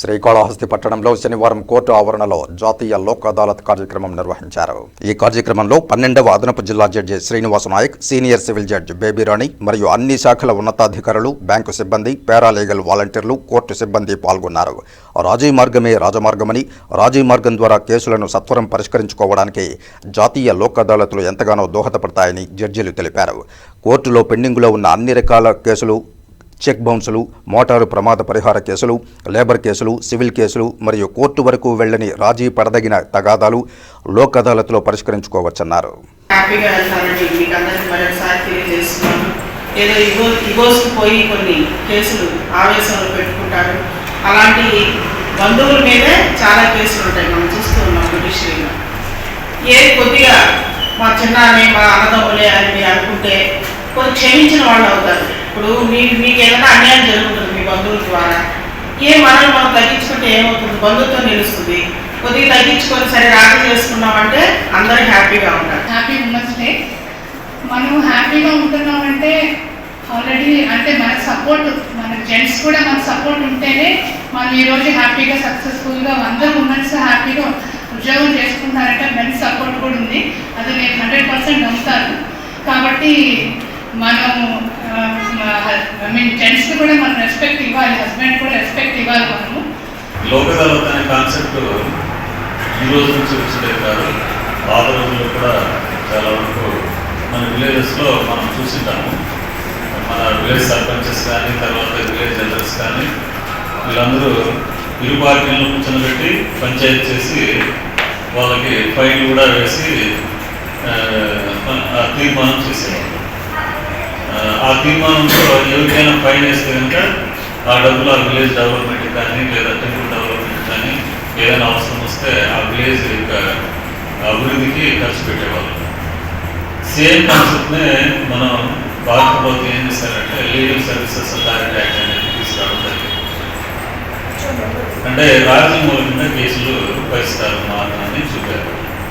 శ్రీకాళహస్తి పట్టణంలో శనివారం కోర్టు ఆవరణలో జాతీయ లోక్ అదాలత్ కార్యక్రమం నిర్వహించారు. ఈ కార్యక్రమంలో పన్నెండవ అదనపు జిల్లా judge Srinivasa Nayak senior civil judge Babyrani మరియు అన్ని శాఖల ఉన్నతాధికారులు బ్యాంకు సిబ్బంది పారాలీగల్ వాలంటీర్లు కోర్టు సిబ్బంది పాల్గొన్నారు. రాజీ మార్గమే రాజమార్గమని రాజీ మార్గం ద్వారా కేసులను సత్వరం పరిష్కరించుకోవడానికి జాతీయ లోక్ అదాలత్లు ఎంతగానో దోహదపడతాయని జడ్జీలు తెలిపారు. కోర్టులో పెండింగులో ఉన్న అన్ని రకాల కేసులు చెక్ బౌన్సులు మోటారు ప్రమాద పరిహార కేసులు లేబర్ కేసులు సివిల్ కేసులు మరియు కోర్టు వరకు వెళ్ళని రాజీ పడదగిన తగాదాలు లోక్ అదాలత్లో పరిష్కరించుకోవచ్చన్నారు. ఏదో ఇగో ఇగోస్కి పోయి కొన్ని కేసులు ఆవేశంలో పెట్టుకుంటారు. అలాంటి బంధువుల మీదే చాలా కేసులు ఉంటాయి. మనం చూస్తూ ఉన్నాం జుడిషియరీలో ఏది కొద్దిగా మా చిన్నానే మా అన్నదమ్ములే అని అనుకుంటే కొంచెం క్షమించిన వాళ్ళు అవుతారు. ఇప్పుడు మీ మీకు ఏదైనా అన్యాయం జరుగుతుంది మీ బంధువుల ద్వారా. ఏ మనల్ని మనం తగ్గించుకుంటే ఏమవుతుంది? బంధువుతో నిలుస్తుంది. కొద్దిగా తగ్గించుకొని సరే రాజీ చేసుకున్నామంటే అందరూ హ్యాపీగా ఉంటారు. హ్యాపీ ఉన్నట్లే. డే మనం హ్యాపీగా ఉంటున్నామంటే ఆల్రెడీ అంటే మన సపోర్ట్ మన జెంట్స్ కూడా మన సపోర్ట్ ఉంటేనే మనం ఈరోజు హ్యాపీగా సక్సెస్ఫుల్గా అందరూ ఉమెన్స్ హ్యాపీగా ఉద్యోగం చేసుకుంటారంటే మెన్స్ సపోర్ట్ కూడా ఉంది. అది నేను హండ్రెడ్ పర్సెంట్ నమ్ముతాను కాబట్టి మనం ఐ మీన్ జెంట్స్కి కూడా మనం రెస్పెక్ట్ ఇవ్వాలి హస్బెండ్ కూడా రెస్పెక్ట్ ఇవ్వాలి మనము. లోక్ అనే కాన్సెప్ట్ ఈ రోజు నుంచి వచ్చిందే కాదు పాత రోజుల్లో కూడా చాలా వరకు మన విలేజెస్లో మనం చూసింటాము. మన విలేజ్ సర్పంచెస్ కానీ తర్వాత విలేజ్ ఎల్డర్స్ కానీ వీళ్ళందరూ ఇరు పార్టీలను కూర్చొని పంచాయతీ చేసి వాళ్ళకి ఫైన్ కూడా వేసి తీర్మానం చేసేవాళ్ళు. ఆ, తీర్మానంతో ఎవరికైనా ఫైన్ వేస్తే కనుక ఆ డబ్బులు ఆ విలేజ్ డెవలప్మెంట్ కానీ లేదా టెంపుల్ డెవలప్మెంట్ కానీ ఏదైనా అవసరం వస్తే ఆ విలేజ్ యొక్క అభివృద్ధికి ఖర్చు పెట్టేవాళ్ళు. సేమ్ కాన్సెప్ట్నే మనం భారతపోతే ఏం చేశారంటే లీగల్ సర్వీసెస్ అథారిటీ యాక్ట్ అనేది తీసుకురావడం జరిగింది. అంటే రాజ్యం మూలంగా కేసులు పరిష్కారం మార్గాన్ని చూపారు